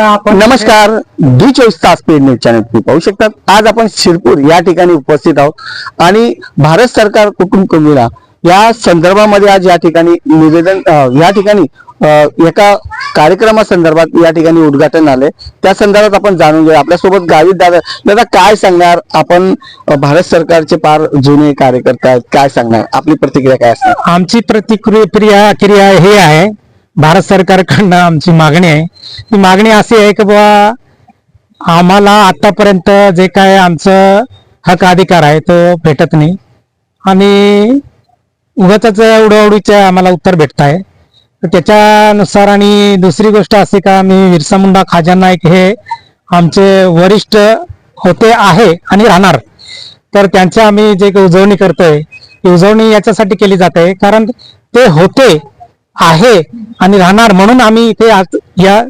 नमस्कार. डी चोवीस तास पेड न्यूज चॅनल तुम्ही पाहू शकतात. आज आपण शिरपूर या ठिकाणी उपस्थित आहोत. आणि भारत सरकार कुटुंब कमिला या संदर्भामध्ये आज या ठिकाणी निवेदन या ठिकाणी एका कार्यक्रमासंदर्भात या ठिकाणी उद्घाटन आले त्या संदर्भात आपण जाणून घेऊ आपल्यासोबत गावित दादा दादा काय सांगणार आपण भारत सरकारचे फार जुने कार्यकर्ते आहेत? काय सांगणार? आपली प्रतिक्रिया काय असणार? आमची प्रतिक्रिया क्रिया हे आहे भारत सरकारकडनं आमची मागणी आहे. ती मागणी अशी आहे की बाबा आम्हाला आतापर्यंत जे काय आमचं हक अधिकार आहे तो भेटत नाही. आणि उगाच उडवडीचे आम्हाला उत्तर भेटत आहे. तर त्याच्यानुसार आणि दुसरी गोष्ट अशी का मी बिरसा मुंडा खाजा नाईक हे आमचे वरिष्ठ होते आहे आणि राहणार. तर त्यांच्या आम्ही जे काही उजवणी करतोय ती उजवणी याच्यासाठी केली जाते. कारण ते होते आहे आणि राहणार म्हणून आम्ही इथे आज या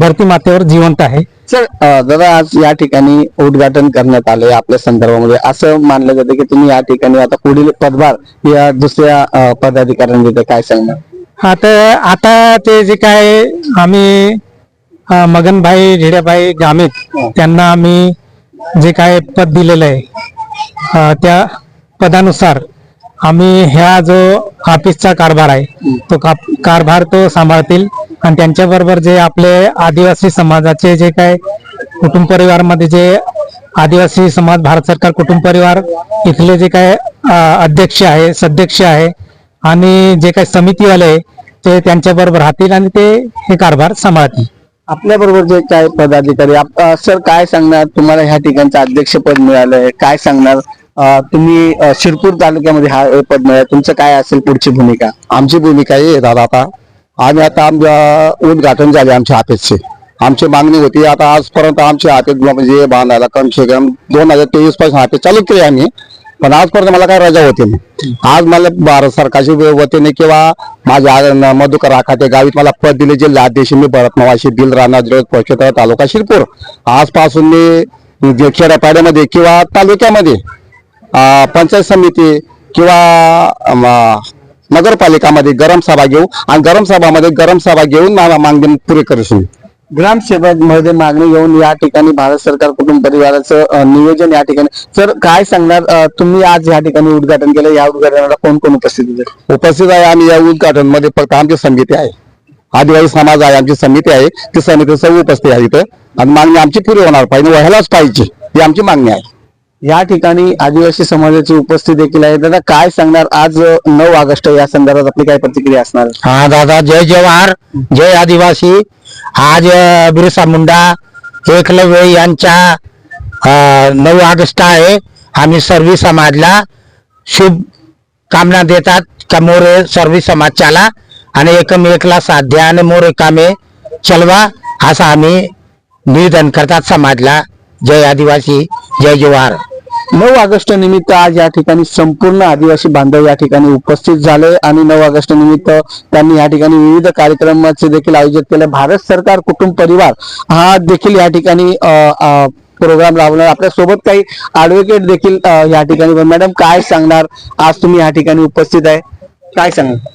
धरती मातेवर जिवंत आहे. सर दादा आज या ठिकाणी उद्घाटन करण्यात आले आपल्या संदर्भामध्ये. असं मानलं जातं की तुम्ही या ठिकाणी आता पुढील पदभार या दुसऱ्या पदाधिकाऱ्यांनी देते. काय सांगणार? आता आता ते जे काय आम्ही मगनभाई ढिड्याभाई गामित त्यांना आम्ही जे काय पद दिलेलं आहे त्या पदानुसार आम्ही ह्या जो ऑफिसचा कारभार आहे तो कारभार तो सांभाळतील. आणि त्यांच्याबरोबर जे आपले आदिवासी समाजाचे जे काय कुटुंब परिवारमध्ये जे आदिवासी समाज भारत सरकार कुटुंब परिवार इथले जे काय अध्यक्ष आहे सध्यक्ष आहे आणि जे काही समितीवाले ते त्यांच्या बरोबर राहतील आणि ते हे कारभार सांभाळतील. आपल्या बरोबर जे काय पदाधिकारी सर काय सांगणार? तुम्हाला ह्या ठिकाणचं अध्यक्षपद मिळालंय. काय सांगणार? तुम्ही शिरपूर तालुक्यामध्ये हा पद तुमचं काय असेल पुढची भूमिका? आमची भूमिका ही दादा आता. आम्ही आता आमच्या उद्घाटन झाले आमच्या ऑफिसचे आमची मागणी होती आता आजपर्यंत आमची ऑफिस म्हणजे बांधायला कम से कम दोन हजार तेवीसपासून ऑफिस चालू केली आम्ही. पण आजपर्यंत मला काय रजा होती नाही. आज मला भारत सरकारच्या वतीने किंवा माझ्या मधुकर आखाते गावीत मला पद दिले जिल्हा अध्यक्ष मी भरत नवाशी दिल राणा तालुका शिरपूर. आजपासून मी खेड्यापाड्यामध्ये किंवा तालुक्यामध्ये पंचायत समिती किंवा नगरपालिकामध्ये गरम सभा घेऊ आणि गरम सभामध्ये गरम सभा घेऊन मागणी पुरी करू ग्रामसेवकमध्ये मागणी घेऊन या ठिकाणी भारत सरकार कुटुंब परिवाराचं नियोजन या ठिकाणी. सर काय सांगणार तुम्ही आज या ठिकाणी उद्घाटन केलं या उद्घाटनाला कोण कोण उपस्थित होते? उपस्थित आहे आणि या उद्घाटनमध्ये फक्त आमची समिती आहे. आदिवासी समाज आहे आमची समिती आहे. ती समिती सर्व उपस्थित आहे इथं. आणि मागणी आमची पुरी होणार पाहिजे व्हायलाच पाहिजे ही आमची मागणी आहे. या ठिकाणी आदिवासी समाजाची उपस्थिती देखील आहे. दादा काय सांगणार? आज नऊ ऑगस्ट या संदर्भात आपली काय प्रतिक्रिया असणार? हा दादा जय जवाहर जय आदिवासी. आज बिरसा मुंडा एकलव्य यांच्या नऊ ऑगस्ट आहे. आम्ही सर्वी समाजला शुभ कामना देतात का मोरे सर्वी समाज चाला आणि एकमेकला साथ आणि मोरे कामे चलवा असं आम्ही निवेदन करतात समाजला. जय आदिवासी जय जवाहर. नऊ ऑगस्ट निमित्त आज या ठिकाणी संपूर्ण आदिवासी बांधव या ठिकाणी उपस्थित झाले आणि नऊ ऑगस्ट निमित्त त्यांनी या ठिकाणी विविध कार्यक्रमाचे देखील आयोजित केले. भारत सरकार कुटुंब परिवार हा देखील या ठिकाणी प्रोग्राम राबवणार. आपल्यासोबत काही ऍडव्होकेट देखील या ठिकाणी. मॅडम काय सांगणार? आज तुम्ही या ठिकाणी उपस्थित आहे. काय सांगणार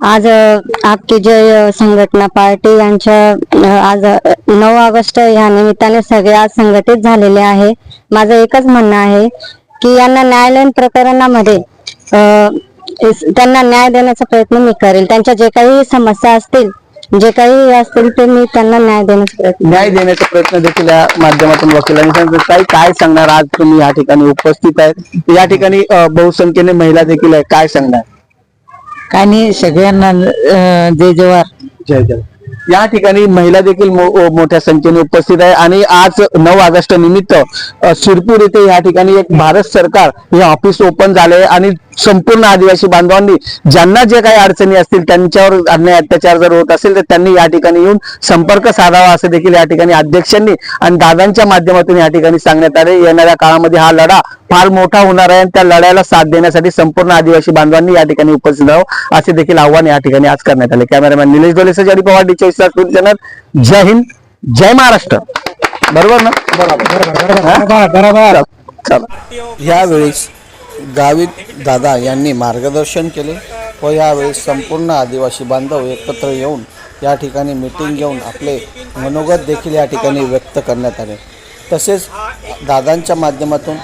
आज आपकी जय संघटना पार्टी यांच्या आज नऊ ऑगस्ट या निमित्ताने सगळे आज संघटित झालेले आहे. माझं एकच म्हणणं आहे की यांना न्यायालयीन प्रकरणामध्ये त्यांना न्याय देण्याचा प्रयत्न मी करेल. त्यांच्या जे काही समस्या असतील जे काही असतील ते मी त्यांना न्याय देण्याचा प्रयत्न न्याय देण्याचा प्रयत्न देखील या माध्यमातून वकिलांनी सांगितलं. काही काय सांगणार? आज तुम्ही या ठिकाणी उपस्थित आहेत. या ठिकाणी बहुसंख्येने महिला देखील आहे काय सांगणार? काय नाही सगळ्यांना जय जवार जय जय या ठिकाणी महिला देखील मो- मोठ्या संख्येने उपस्थित आहे. आणि आज नऊ ऑगस्ट निमित्त अ, शिरपूर येथे या ठिकाणी एक भारत सरकार हे ऑफिस ओपन झाले आणि संपूर्ण आदिवासी बांधवांनी ज्यांना जे काही अडचणी असतील त्यांच्यावर अन्याय अत्याचार जर होत असेल तर त्यांनी या ठिकाणी येऊन संपर्क साधावा असं देखील या ठिकाणी अध्यक्षांनी आणि दादांच्या माध्यमातून या ठिकाणी सांगण्यात आले येणाऱ्या काळामध्ये हा लढा फार मोठा होणार आहे आणि त्या लढ्याला साथ देण्यासाठी संपूर्ण आदिवासी बांधवांनी या ठिकाणी उपस्थित राहावं असे देखील आव्हान या ठिकाणी आज करण्यात आले. कॅमेरामॅन निलेश डोले सजारी पवार डी चोवीस तास न्यूज चॅनल जय हिंद जय महाराष्ट्र. बरोबर ना? बरोबर बरोबर चला यावेळेस गावित दादा यांनी मार्गदर्शन केले व यावेळी संपूर्ण आदिवासी बांधव एकत्र येऊन या ठिकाणी मिटिंग घेऊन आपले मनोगत देखील या ठिकाणी व्यक्त करण्यात आले. तसेच दादांच्या माध्यमातून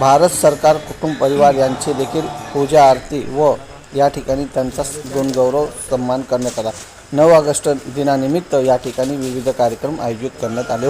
भारत सरकार कुटुंब परिवार यांची देखील पूजा आरती व या ठिकाणी त्यांचा दोन गौरव सन्मान करण्यात आला. नऊ ऑगस्ट दिनानिमित्त या ठिकाणी विविध कार्यक्रम आयोजित करण्यात आले होते.